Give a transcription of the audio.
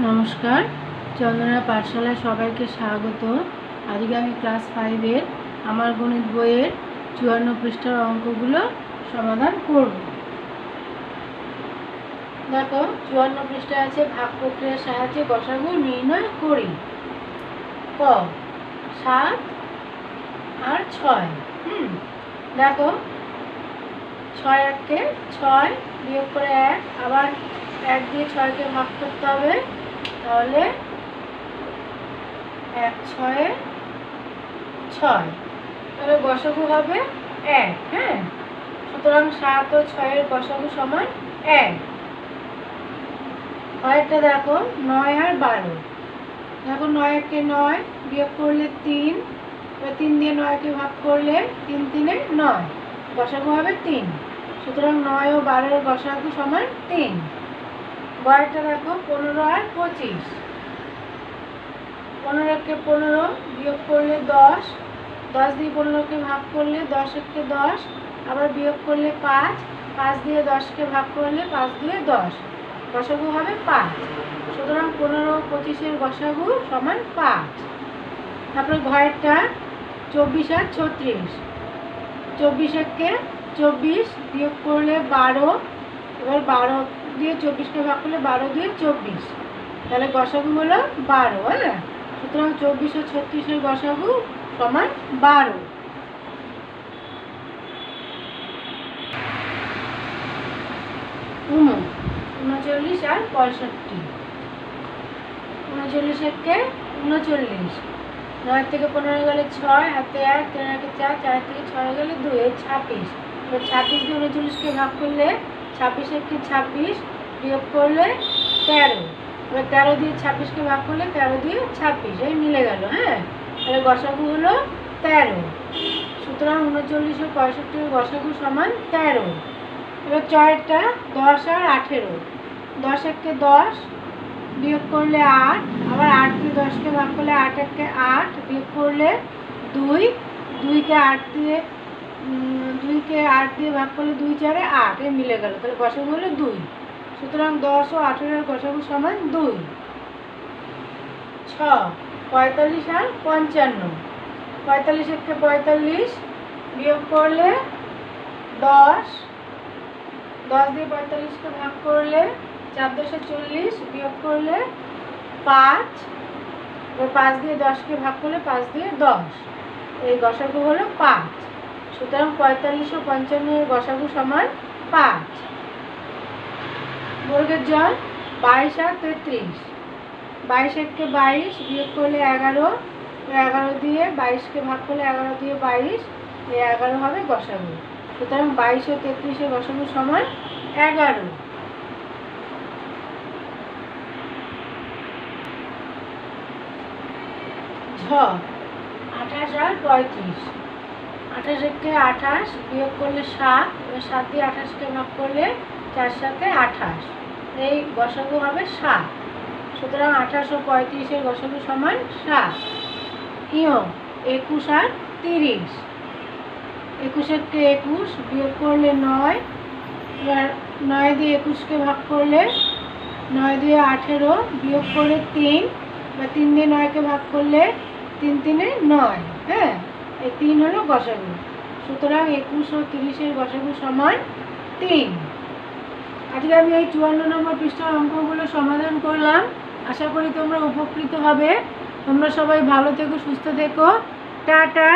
নমস্কার। চন্দনা পাঠশালায় সবাইকে স্বাগত। আজকে আমি ক্লাস ফাইভের আমার গণিত বইয়ের চুয়ান্ন পৃষ্ঠার অঙ্কগুলো সমাধান করব। দেখো, চুয়ান্ন পৃষ্ঠায় আছে ভাগ প্রক্রিয়ার সাহায্যে গসাগু নির্ণয় করি। ক, সাত আর ছয়, হুম? দেখো, ছয় এককে ছয় বিয়োগ করে এক, আবার এক দিয়ে ছয়কে ভাগ করতে হবে। তাহলে এক, ছয়ে, ছয়। তাহলে গসাগু হবে এক হ্যাঁ? সুতরাং সাত ও ছয়ের গসাগু সমান এক। কয়েকটা দেখো, নয় আর বারো। দেখো নয় একে নয় বিয়োগ করলে তিন তিন দিয়ে নয়কে ভাগ করলে তিন তিনে নয়। গসাগু হবে তিন। সুতরাং নয় ও বারোর গসাগু সমান তিন। বয়টা দেখো পনেরো আর পঁচিশ। পনেরোকে পনেরো বিয়োগ করলে দশ দশ দিয়ে পনেরোকে ভাগ করলে দশ একে দশ, আবার বিয়োগ করলে পাঁচ পাঁচ দিয়ে দশকে ভাগ করলে পাঁচ দিয়ে দশ। গসাগু হবে পাঁচ। সুতরাং পনেরো পঁচিশের গসাগু সমান পাঁচ। তারপরে ঘরেরটা চব্বিশ আর ছত্রিশ। চব্বিশ একে চব্বিশ বিয়োগ করলে বারো, এবার বারো দিয়ে চব্বিশকে ভাগ করলে বারো দিয়ে চব্বিশ। তাহলে গসাগু হলো বারো হ্যাঁ? সুতরাং চব্বিশ ও ছত্রিশের গসাগু সমান বারো। উনো উনচল্লিশ আর পঁয়ষট্টি। উনচল্লিশ একে উনচল্লিশ। নয় থেকে পনেরো গেলে ছয়, হাতে এক, তিন, একে চার চার থেকে ছয় গেলে দুই ছাব্বিশ। এবার ছাব্বিশ দিয়ে উনচল্লিশকে ভাগ করলে ছাব্বিশ একটি ছাব্বিশ বিয়োগ করলে তেরো। এবার তেরো দিয়ে ছাব্বিশকে ভাগ করলে তেরো দিয়ে ছাব্বিশ, এই মিলে গেল হ্যাঁ? তাহলে গসাগু হলো তেরো। সুতরাং উনচল্লিশ ও পঁয়ষট্টির গসাগু সমান তেরো। এবার ছয়টা দশ আর আঠেরো। দশ একে দশ বিয়োগ করলে আট, আবার আট দিয়ে দশকে ভাগ করলে আট একে আট, বিয়োগ করলে দুই। দুইকে আট দিয়ে দুইকে আট দিয়ে ভাগ করলে দুই চারে আট, এ মিলে গেল। তাহলে গসাগু হলো দুই। সুতরাং দশ ও আঠেরোর গসাগু সমান দুই। ছ, পঁয়তাল্লিশ আর পঞ্চান্ন। পঁয়তাল্লিশ একটা পঁয়তাল্লিশ বিয়োগ করলে দশ। দশ দিয়ে পঁয়তাল্লিশকে ভাগ করলে চার দশে চল্লিশ বিয়োগ করলে পাঁচ। এবার পাঁচ দিয়ে দশকে ভাগ করলে পাঁচ দিয়ে দশ। এই গসাগু হলো পাঁচ। সুতরাং পঁয়তাল্লিশ ও পঞ্চান্নের গসাগু সমান পাঁচ। বর্গের জল বাইশ আর তেত্রিশ। বাইশ এককে বাইশ বিয়োগ করলে এগারো। এগারো দিয়ে বাইশকে ভাগ করলে এগারো দিয়ে বাইশ। এই এগারো হবে গসাগু সুতরাং বাইশ ও তেত্রিশের গসাগু সমান এগারো। ঝ। আঠাশ আর পঁয়ত্রিশ। আঠাশ একে আঠাশ বিয়োগ করলে সাত, এবার সাত দিয়ে আঠাশকে ভাগ করলে চার সাথে আঠাশ। এই গসাগু হবে সাত। সুতরাং আঠাশ পঁয়ত্রিশের গসাগু সমান সাত। ইয় একুশ আর তিরিশ। একুশ একে একুশ বিয়োগ করলে নয়। এবার নয় দিয়ে একুশকে ভাগ করলে নয় দিয়ে আঠেরো বিয়োগ করে তিন। বা তিন দিয়ে নয়কে ভাগ করলে তিন তিনে নয় হ্যাঁ? এই তিন হলো গসাগু সুতরাং একুশ ও তিরিশের গসাগু সমান তিন। আজকে আমি এই চুয়ান্ন নম্বর পৃষ্ঠার অঙ্কগুলো সমাধান করলাম। আশা করি তোমরা উপকৃত হবে। তোমরা সবাই ভালো থেকো, সুস্থ থেকো। টাটা।